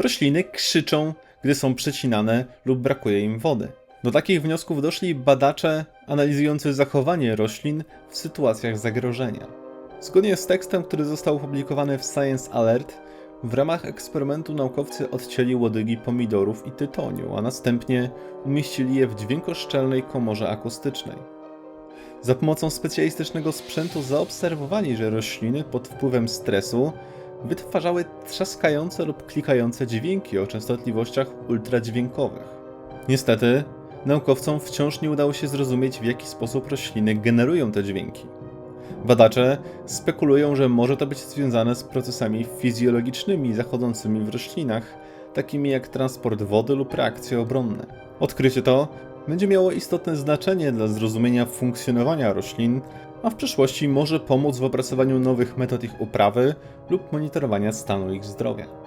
Rośliny krzyczą, gdy są przecinane lub brakuje im wody. Do takich wniosków doszli badacze analizujący zachowanie roślin w sytuacjach zagrożenia. Zgodnie z tekstem, który został opublikowany w Science Alert, w ramach eksperymentu naukowcy odcięli łodygi pomidorów i tytoniu, a następnie umieścili je w dźwiękoszczelnej komorze akustycznej. Za pomocą specjalistycznego sprzętu zaobserwowali, że rośliny pod wpływem stresu wytwarzały trzaskające lub klikające dźwięki o częstotliwościach ultradźwiękowych. Niestety, naukowcom wciąż nie udało się zrozumieć, w jaki sposób rośliny generują te dźwięki. Badacze spekulują, że może to być związane z procesami fizjologicznymi zachodzącymi w roślinach, takimi jak transport wody lub reakcje obronne. Odkrycie to będzie miało istotne znaczenie dla zrozumienia funkcjonowania roślin, a w przyszłości może pomóc w opracowaniu nowych metod ich uprawy lub monitorowania stanu ich zdrowia.